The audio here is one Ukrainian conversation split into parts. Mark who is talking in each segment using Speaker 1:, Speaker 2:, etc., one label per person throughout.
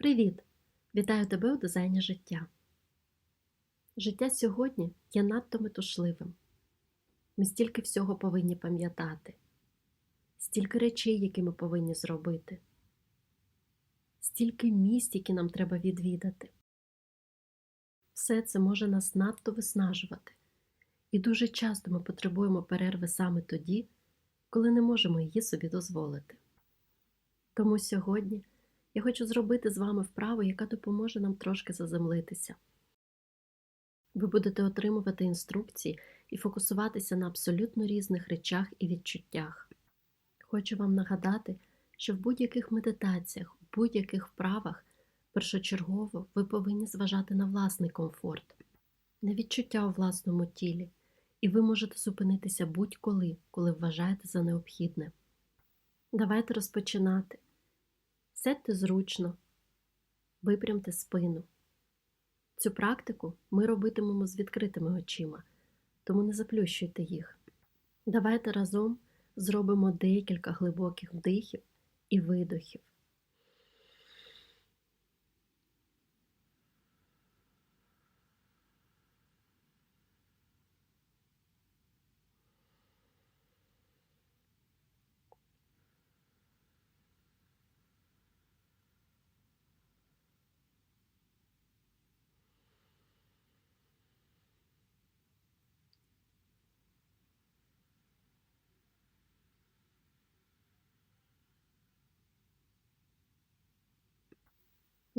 Speaker 1: Привіт! Вітаю тебе у дизайні життя. Життя сьогодні є надто метушливим. Ми стільки всього повинні пам'ятати, стільки речей, які ми повинні зробити, стільки місць, які нам треба відвідати. Все це може нас надто виснажувати, і дуже часто ми потребуємо перерви саме тоді, коли не можемо її собі дозволити. Тому сьогодні я хочу зробити з вами вправу, яка допоможе нам трошки заземлитися. Ви будете отримувати інструкції і фокусуватися на абсолютно різних речах і відчуттях. Хочу вам нагадати, що в будь-яких медитаціях, в будь-яких вправах першочергово ви повинні зважати на власний комфорт, на відчуття у власному тілі, і ви можете зупинитися будь-коли, коли вважаєте за необхідне. Давайте розпочинати. Сядьте зручно, випрямте спину. Цю практику ми робитимемо з відкритими очима, тому не заплющуйте їх. Давайте разом зробимо декілька глибоких вдихів і видохів.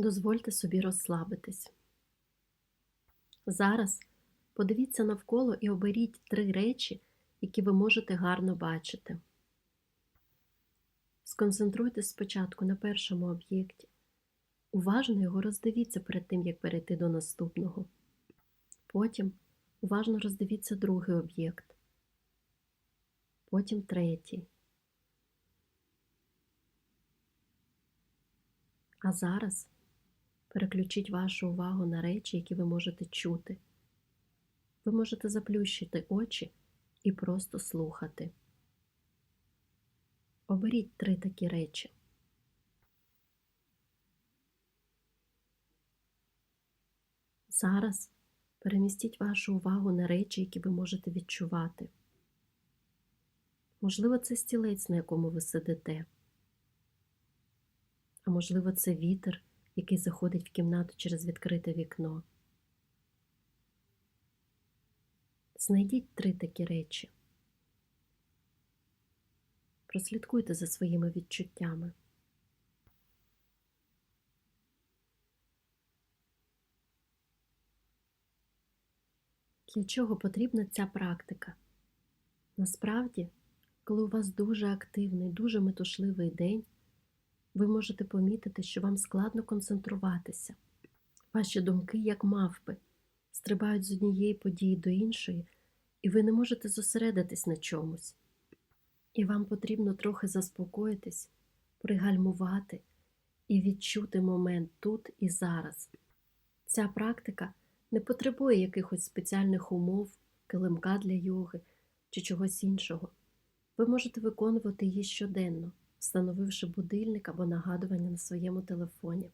Speaker 1: Дозвольте собі розслабитись. Зараз подивіться навколо і оберіть три речі, які ви можете гарно бачити. Сконцентруйтесь спочатку на першому об'єкті. Уважно його роздивіться перед тим, як перейти до наступного. Потім уважно роздивіться другий об'єкт. Потім третій. А зараз переключіть вашу увагу на речі, які ви можете чути. Ви можете заплющити очі і просто слухати. Оберіть три такі речі. Зараз перемістіть вашу увагу на речі, які ви можете відчувати. Можливо, це стілець, на якому ви сидите, а можливо, це вітер, який заходить в кімнату через відкрите вікно. Знайдіть три такі речі. Прослідкуйте за своїми відчуттями. Для чого потрібна ця практика? Насправді, коли у вас дуже активний, дуже метушливий день, ви можете помітити, що вам складно концентруватися. Ваші думки, як мавпи, стрибають з однієї події до іншої, і ви не можете зосередитись на чомусь. І вам потрібно трохи заспокоїтись, пригальмувати і відчути момент тут і зараз. Ця практика не потребує якихось спеціальних умов, килимка для йоги чи чогось іншого. Ви можете виконувати її щоденно, встановивши будильник або нагадування на своєму телефоні.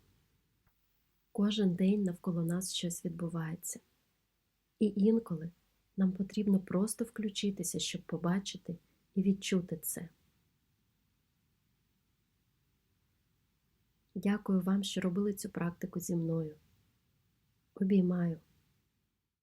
Speaker 1: Кожен день навколо нас щось відбувається. І інколи нам потрібно просто включитися, щоб побачити і відчути це. Дякую вам, що робили цю практику зі мною. Обіймаю.